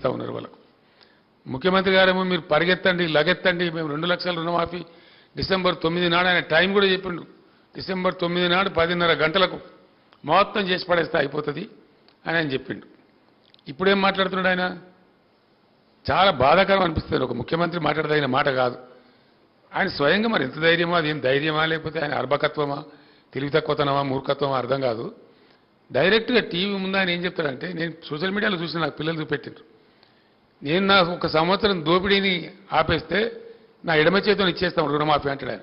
ఇస్తా ఉన్నారు వాళ్ళకు. ముఖ్యమంత్రి గారేమో మీరు పరిగెత్తండి లగెత్తండి మేము రెండు లక్షల రుణమాఫీ డిసెంబర్ తొమ్మిది నాడు ఆయన టైం కూడా చెప్పిండు. డిసెంబర్ తొమ్మిది నాడు పదిన్నర గంటలకు మొత్తం చేసి పడేస్తే అయిపోతుంది అని ఆయన చెప్పిండు. ఇప్పుడేం మాట్లాడుతున్నాడు ఆయన? చాలా బాధాకరం అనిపిస్తుంది. ఒక ముఖ్యమంత్రి మాట్లాడదగిన మాట కాదు. ఆయన స్వయంగా మరి ఎంత ధైర్యమో అది ఏం ధైర్యమా లేకపోతే ఆయన అర్భకత్వమా తెలివి తక్కువతనమా మూర్ఖత్వమా అర్థం కాదు. డైరెక్ట్గా టీవీ ముందు ఆయన ఏం చెప్తాడంటే నేను సోషల్ మీడియాలో చూసిన నాకు పిల్లలు చూపెట్టిండ్రు. నేను నా ఒక సంవత్సరం దోపిడీని ఆపేస్తే నా ఎడమ చేతిని ఇచ్చేస్తాం రుణమాఫీ అంటాడు ఆయన.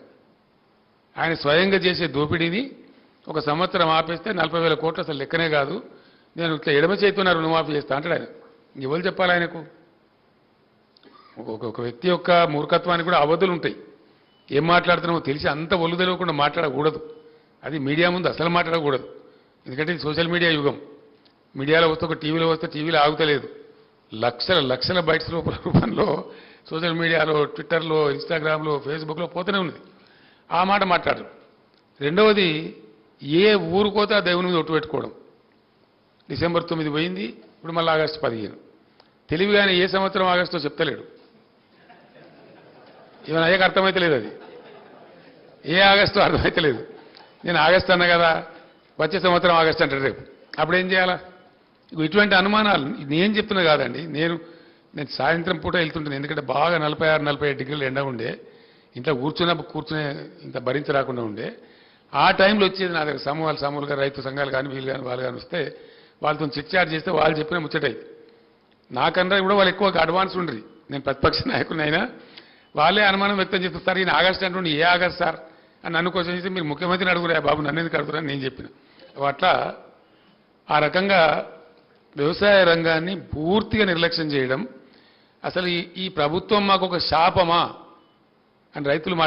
ఆయన స్వయంగా చేసే దోపిడీని ఒక సంవత్సరం ఆపేస్తే నలభై వేల కోట్లు అసలు లెక్కనే కాదు. నేను ఇట్లా ఎడమ చేతున్న రుణమాఫీ చేస్తా అంటాడు ఆయన. ఎవరు చెప్పాలి ఆయనకు? ఒక్కొక్క ఒక వ్యక్తి యొక్క మూర్ఖత్వానికి కూడా అవధులు ఉంటాయి. ఏం మాట్లాడుతున్నామో తెలిసి అంత ఒళ్ళు తెలియకుండా మాట్లాడకూడదు. అది మీడియా ముందు అసలు మాట్లాడకూడదు. ఎందుకంటే ఇది సోషల్ మీడియా యుగం. మీడియాలో వస్తే ఒక టీవీలో వస్తే టీవీలో ఆగుతలేదు. లక్షల లక్షల బైట్స్ రూపంలో సోషల్ మీడియాలో ట్విట్టర్లో ఇన్స్టాగ్రామ్లో ఫేస్బుక్లో పోతూనే ఉంది ఆ మాట మాట్లాడరు రెండవది ఏ ఊరుకోతే ఆ దేవుని మీద ఒట్టు పెట్టుకోవడం డిసెంబర్ తొమ్మిది పోయింది ఇప్పుడు మళ్ళీ ఆగస్టు పదిహేను. తెలివిగానే ఏ సంవత్సరం ఆగస్టో చెప్తలేడు. ఇవన్న అయ్యాక అర్థమైతలేదు అది. ఏ ఆగస్టు అర్థమైతలేదు నేను ఆగస్టు అన్నా కదా వచ్చే సంవత్సరం ఆగస్టు అంటాడు రేపు. అప్పుడు ఏం చేయాలా? ఇటువంటి అనుమానాలు నేను చెప్తున్నా కాదండి నేను నేను సాయంత్రం పూట వెళ్తుంటాను ఎందుకంటే బాగా నలభై ఆరు నలభై ఐదు డిగ్రీలు ఎండ ఉండే ఇంట్లో కూర్చున్నప్పుడు కూర్చునే ఇంత భరించి రాకుండా ఉండే. ఆ టైంలో వచ్చేది నా దగ్గర సమూహాలు సమూహాలుగా రైతు సంఘాలు కానీ వీళ్ళు కానీ వాళ్ళు కానీ వస్తే వాళ్ళతో చిట్ చాట్ చేస్తే వాళ్ళు చెప్పిన ముచ్చటై. నాకన్నా కూడా వాళ్ళు ఎక్కువ అడ్వాన్స్ ఉండరు. నేను ప్రతిపక్ష నాయకుడినైనా వాళ్ళే అనుమానం వ్యక్తం చేస్తారు సార్ ఈయన ఆగస్ట్ అంటుండే ఏ ఆగస్ట్ సార్? అని నన్ను క్వశ్చన్ చేసి మీరు ముఖ్యమంత్రిని అడుగురా బాబు నన్ను ఎందుకు అడుగురా? నేను చెప్పిన. అట్లా ఆ రకంగా వ్యవసాయ రంగాన్ని పూర్తిగా నిర్లక్ష్యం చేయడం. అసలు ఈ ప్రభుత్వం మాకు ఒక శాపమా? అని రైతులు మాట్లాడుతున్నారు